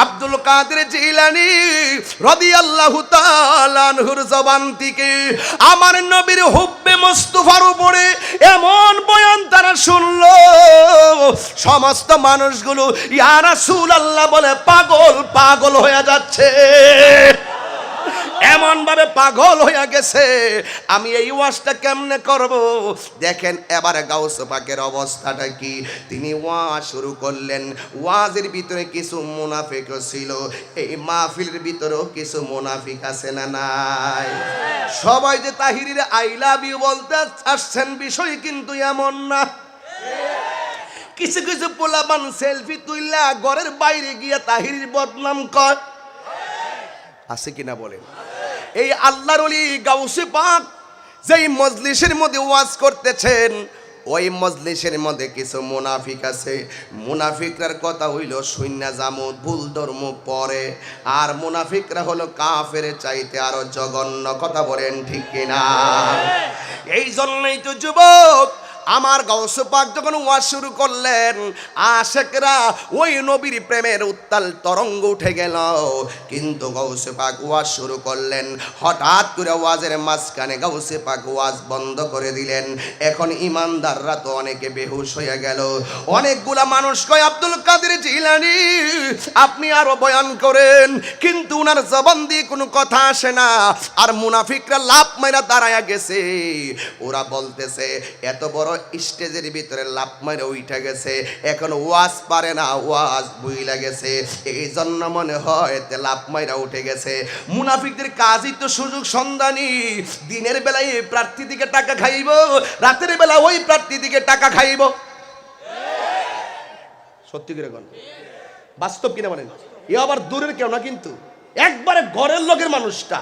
আব্দুল কাদের জিলানি রদি তাআলা আনহুর জবান থেকে আমার নবীর হুব্বে মুস্তাফার উপরে এমন বয়ান তারা শুনলো। সমস্ত মানুষগুলো ইহারা সুল আল্লাহ বলে পাগল পাগল হয়ে যাচ্ছে। এমন ভাবে পাগল হয়ে গেছে। আমি এই ওয়াজটা কেমনে করব? দেখেন, এবারে গাউস পাকের অবস্থাটা কি? তিনি ওয়াজ শুরু করলেন। ওয়াজের ভিতরে কিছু মুনাফিক ছিল। এই মাহফিলের ভিতরেও কিছু মুনাফিক আছে না নাই? সবাই যে তাহিরির আই লাভ ইউ বলতে আসছেন, বিষয় কিন্তু এমন না। কিছু কিছু পোলাপান সেলফি তুইলা ঘরের বাইরে গিয়া তাহিরির বদনাম কর। আছে কিনা বলেন? এই আল্লাহর অলি গাউসে পাক যেই মজলিসের মধ্যে ওয়াজ করতেছেন ওই মজলিসের মধ্যে কিছু মুনাফিক আছে। মুনাফিকরার কথা হইল শূন্য জামু ভুল ধর্ম পরে। আর মুনাফিকরা হলো কাফের চাইতে আরও জঘন্য। কথা বলেন ঠিক কিনা? এই জন্যই তো যুবক আমার গৌস পাক যখন ওয়াজ শুরু করলেন, আশেকরা ওই নবীর প্রেমের উত্তাল তরঙ্গ উঠে গেল। কিন্তু গৌসে পাক ওয়াজ শুরু করলেন, হঠাৎ করে ওয়াজের মাঝখানে গৌসে পাক ওয়াজ বন্ধ করে দিলেন। এখন ইমানদাররা তো অনেকে বেহুশ হয়ে গেল। অনেকগুলা মানুষ কয়, আব্দুল কাদের জিলানি, আপনি আরও বয়ান করেন। কিন্তু উনার জবান দিয়ে কোনো কথা আসে না। আর মুনাফিকরা লাভ মাইরা দাঁড়ায়া গেছে। ওরা বলতেছে, এত বড় স্টেজের ভিতরে লাভ মাইরা উঠে গেছে। এখন ওয়াজ পারে না, ওয়াজ বুইলা গেছে। এই জন্য মনে হয় লাভ মাইরা উঠে গেছে। মুনাফিকদের কাজই তো সুযোগ সন্ধানী। দিনের বেলায় এই প্রার্থী দিকে টাকা খাইব, রাতের বেলা ওই প্রার্থী দিকে টাকা খাইব। সত্যি করে কোন। বাস্তব কিনা বলেন? এ আবার দূরের কেউ না কিন্তু? একবারে ঘরের লোকের মানুষটা।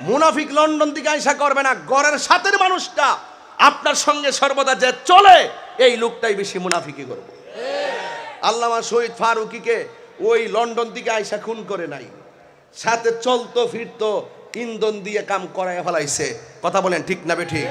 মুনাফিক লন্ডন থেকে আইসা করবে না গড়ের সাথের মানুষটা আপনার সঙ্গে সর্বদা যে চলে, এই লোকটাই বেশি মুনাফিকি করবে। আল্লামা শহীদ ফারুকিকে ওই লন্ডন থেকে আইসা খুন করে নাই। সাথে চলতো, ফিরতো, ইন্ধন দিয়ে কাম করায় ফেলাইছে। কথা বলেন ঠিক না বে ঠিক?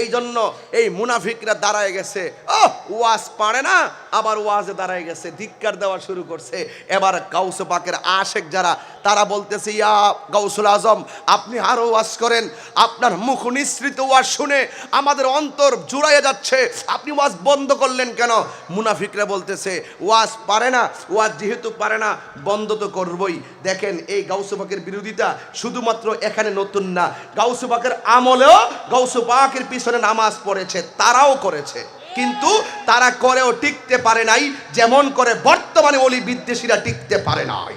এই জন্য এই মুনাফিকরা দাঁড়ায় গেছে। ও ওয়াজ পারে না, আবার ওয়াজে দাঁড়ায় গেছে, ধিক্কার দেওয়া শুরু করছে। এবার গাউস পাকের আশেক যারা, তারা বলতেছে, ইয়া গাউসুল আজম, আপনি আরও ওয়াজ করেন। আপনার মুখ নিঃসৃত ওয়াজ শুনে আমাদের অন্তর জুড়াইয়া যাচ্ছে। আপনি ওয়াজ বন্ধ করলেন কেন? মুনাফিকরা বলতেছে, ওয়াজ পারে না, ওয়াজ যেহেতু পারে না, বন্ধ তো করবই। দেখেন এই গাউসু পাকের বিরোধিতা শুধুমাত্র এখানে নতুন না। গাউসু পাকের আমলেও গাউসু পাকের পিছনে নামাজ পড়েছে, তারাও করেছে। কিন্তু তারা করেও টিকতে পারে নাই, যেমন করে বর্তমানে অলি বিদ্বেষীরা টিকতে পারে নাই।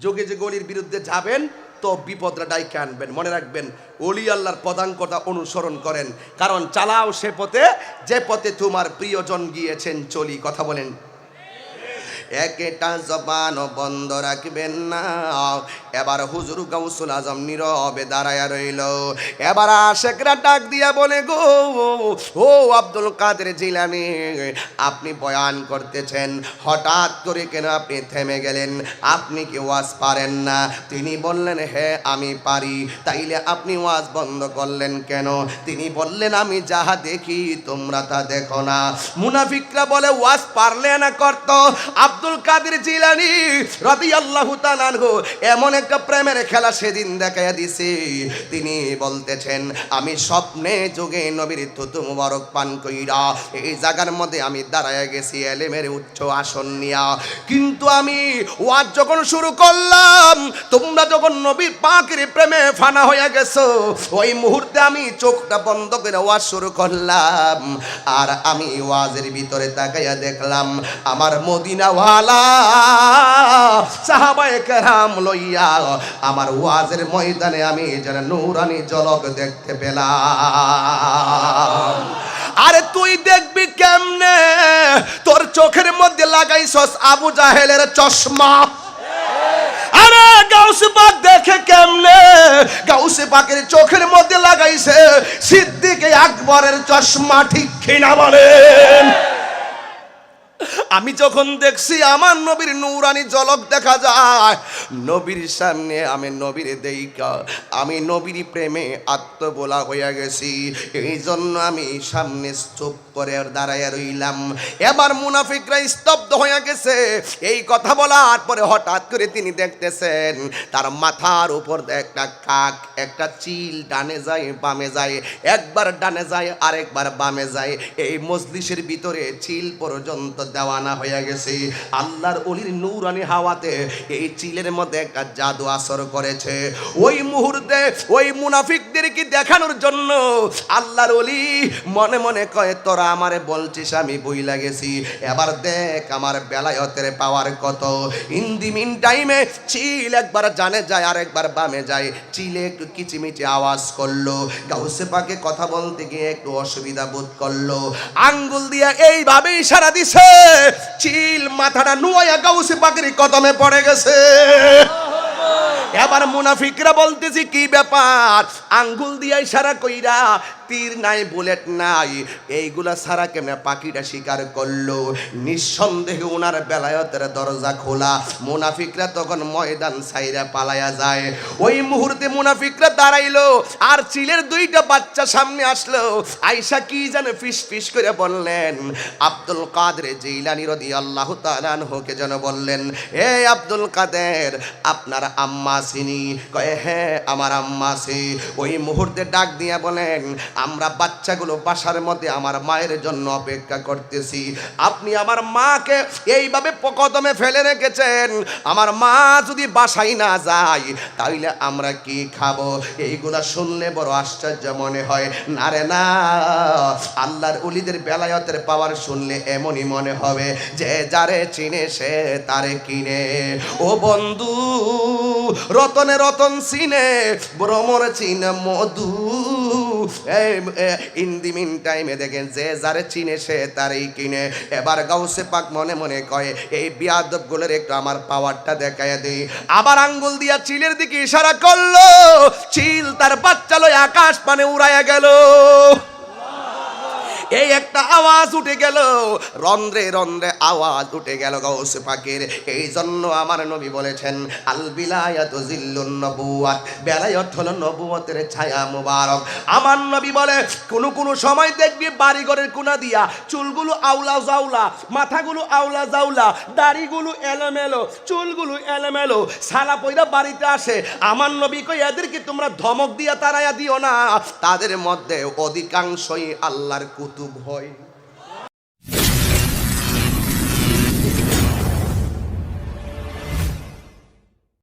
যোগে যে গলির বিরুদ্ধে যাবেন, তো বিপদরা ডাইকে আনবেন। মনে রাখবেন, অলি আল্লাহর পদাঙ্কতা অনুসরণ করেন। কারণ চালাও সে পথে, যে পথে তোমার প্রিয়জন গিয়েছেন, চলি, কথা বলেন। একটা জবান বন্ধ রাখবেন না। এবার হুজুর গাউসুল আজম নীরবে দাঁড়ায় রইল। এবার আশেকরা ডাক দিয়া বলে, গো, ও আব্দুল কাদের জিলানি, আপনি বয়ান করতেছেন। হঠাৎ করে কেন আপনি থেমে গেলেন? আপনি কি ওয়াজ পারেন না? তিনি বললেন হ্যাঁ আমি পারি। তাইলে আপনি ওয়াজ বন্ধ করলেন কেন? তিনি বললেন, আমি যাহা দেখি তোমরা তা দেখো না। মুনাফিকরা বলে, ওয়াজ পারলে না করত। আব্দুল কাদের জিলানি তাআলা আনহু, এমন একটা প্রেমের খেলা সেদিন দেখাইয়া দিছে। তিনি বলতেছেন, আমি স্বপ্নে যোগে নবীর থুতু মুবারক পান কইরা এই জায়গার মধ্যে আমি দাঁড়ায় গেছি, এলেমের উচ্চ আসন নিয়া। কিন্তু আমি ওয়াজ যখন শুরু করলাম, তোমরা যখন নবীর পাকের প্রেমে ফানা হয়ে গেছো, ওই মুহূর্তে আমি চোখটা বন্ধ করে ওয়াজ শুরু করলাম। আর আমি ওয়াজের ভিতরে তাকাইয়া দেখলাম, আমার মদিনাওয়ালা সাহাবায়ে কেরাম লইয়া আমার ওয়াজের ময়দানে আমি যেন নূরানি জলক দেখতে পেলাম। আরে তুই দেখবি কেমনে? তোর চোখের মধ্যে লাগাইছস আবু জাহেলের চশমা। আরে গাউসে পাক দেখে কেমনে? গাউসে পাকের চোখের মধ্যে লাগাইছে সিদ্দিকে আকবরের চশমা, ঠিক কিনা বলেন? আমি যখন দেখছি আমার নবীর নূরানি ঝলক দেখা যায়, নবীর সামনে আমি নবীর দেইকা, আমি নবীর প্রেমে আত্মবোলা হইয়া গেছি। এই জন্য আমি সামনে চুপ করে দাঁড়াইয়া রইলাম। এবার মুনাফিকরা স্তব্ধ হইয়া গেছে। এই কথা বলার পরে হঠাৎ করে তিনি দেখতেছেন, তার মাথার উপর একটা কাক, একটা চিল ডানে যায়, বামে যায়। একবার ডানে যায়, আরেকবার বামে যায়। এই মজলিসের ভিতরে চিল পর্যন্ত দেওয়ানা হয়ে গেছে। আল্লাহর অলির নূরানি হাওয়াতে এই চিলের মধ্যে একটা জাদু আসর করেছে। ওই মুহূর্তে ওই মুনাফিকদেরকে দেখানোর জন্য আল্লাহর অলি মনে মনে কয়, তোরা আমারে বলছিস, আমি বই লাগেছি এবার দেখ আমার বেলায়তের পাওয়ার কত। ইন দি মিন টাইমে চিল একবার জানে যায়, আর একবার বামে যায়। চিলে একটু কিচিমিচি আওয়াজ করল। গাউসে পাকে কথা বলতে গিয়ে একটু অসুবিধা বোধ করল। আঙ্গুল দিয়া এইভাবেই ইশারা দিছে। চিল মাথাটা নুয়া গাউসি পাখির কদমে পড়ে গেছে। এবার মুনাফিকরা বলতেছি, কি ব্যাপার? আঙ্গুল দিয়ে ইশারা কইরা তীর নাই বুলেট নাই। এইগুলা সারা কেমনে পাখিটা শিকার করল? নিঃসন্দেহে ওনার বেলায়তের দরজা খোলা। মুনাফিকরা তখন ময়দান সাইরা পালায়া যায়। ওই মুহূর্তে মুনাফিকরা দাঁড়াইলো আর চিলের দুইটা বাচ্চা সামনে আসলো। আইসা কি যেন ফিস ফিস করে বললেন, আব্দুল কাদের জিলানি রদি আল্লাহ তালানহকে যেন বললেন হে আব্দুল কাদের, আপনার আম্মা সিনি কয়ে হ্যাঁ আমার আম্মা সি ওই মুহূর্তে ডাক দিয়া বলেন আমরা বাচ্চাগুলো বাসার মধ্যে আমার মায়ের জন্য অপেক্ষা করতেছি। আপনি আমার মাকে এইভাবে পকদমে ফেলে রেখেছেন। আমার মা যদি বাসায় না যায়, তাইলে আমরা কি খাব? এইগুলা শুনলে বড় আশ্চর্য মনে হয়। না রে না, আল্লাহর উলিদের বেলায়তের পাওয়ার শুনলে এমনই মনে হবে, যে যারে চিনে সে তারে কিনে। ও বন্ধু, রতনে রতন চিনে, ভ্রমর চিনে মধু। ইন দি মিন টাইমে দেখেন যে যারে চিনে সে তারই কিনে। এবার গাউসে পাক মনে মনে কয়, এই বিয়াদবগুলোর একটু আমার পাওয়ারটা দেখায় দেই। আবার আঙ্গুল দিয়া চিলের দিকে ইশারা করল, চিল তার বাচ্চা লয় আকাশ পানে উড়াইয়া গেল। এই একটা আওয়াজ উঠে গেল। রন্ধ্রে রন্ধ্রে আওয়াজ উঠে গেল গৌসে পাখির। এই জন্য আমার নবী বলেছেন, আল বিলায়াত জিল্লুন নবুয়াত বেলায়ত হলো নবুয়তের ছায়া মুবারক। আমার নবী বলে, কোন কোন সময় দেখবি বাড়িঘরের কোনা দিয়া চুলগুলো আউলা জাউলা, মাথাগুলো আউলা জাউলা, দাড়িগুলো এলোমেলো, চুলগুলো এলোমেলো সালা পয়রা বাড়িতে আসে। আমার নবী কই এদেরকে তোমরা ধমক দিয়া তারাইয়া দিও না। তাদের মধ্যে অধিকাংশই আল্লাহর কুতুব হয়